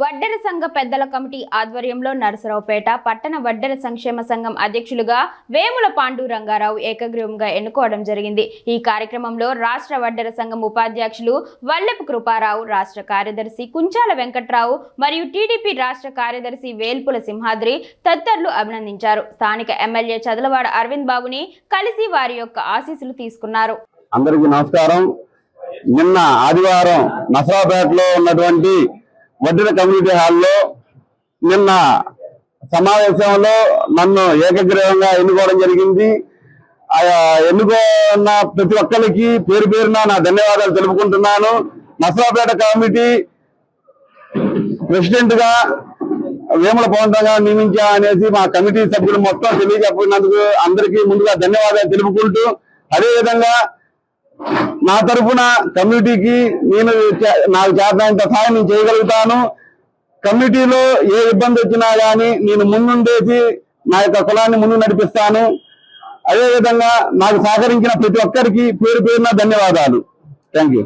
వడ్డెర సంఘ పెద్దల కమిటీ ఆధ్వర్యంలో నరసరావుపేట పట్టణ వడ్డెర సంక్షేమ సంఘం అధ్యక్షులుగా వేముల పాండు రంగారావు ఏకగ్రీవంగా ఎన్నుకోవడం జరిగింది. ఈ కార్యక్రమంలో రాష్ట్ర వడ్డెర సంఘం ఉపాధ్యక్షులు వల్లెపు కృపారావు రాష్ట్ర కార్యదర్శి కుంచాల వెంకట్రావు మరియు టీడీపీ రాష్ట్ర కార్యదర్శి వేల్పుల సింహాద్రి తదితరులు అభినందించారు. స్థానిక ఎమ్మెల్యే చదలవాడ అరవింద్ బాబుని కలిసి వారి యొక్క ఆశీస్సులు తీసుకున్నారు. అందరికీ నమస్కారం. నిన్న ఆదివారం నసరాపేటలో ఉన్నటువంటి వడ్డెర కమ్యూనిటీ హాల్లో నిన్న సమావేశంలో నన్ను ఏకగ్రీవంగా ఎన్నుకోవడం జరిగింది. ఆ ఎన్నుకున్న ప్రతి ఒక్కరికి పేరు పేరున నా ధన్యవాదాలు తెలుపుకుంటున్నాను. నసరాపేట కమిటీ ప్రెసిడెంట్గా వేముల పవన్ నియమించా అనేసి మా కమిటీ సభ్యులు మొత్తం తెలియజెప్పినందుకు అందరికీ ముందుగా ధన్యవాదాలు తెలుపుకుంటూ అదేవిధంగా నా తరఫున కమ్యూనిటీకి నేను నాకు చేతనంత సహాయం నేను చేయగలుగుతాను. కమ్యూనిటీలో ఏ ఇబ్బంది వచ్చినా కానీ నేను ముందుండేసి నా యొక్క కులాన్ని ముందు నడిపిస్తాను. అదేవిధంగా నాకు సహకరించిన ప్రతి ఒక్కరికి పేరు పేరున ధన్యవాదాలు. Thank you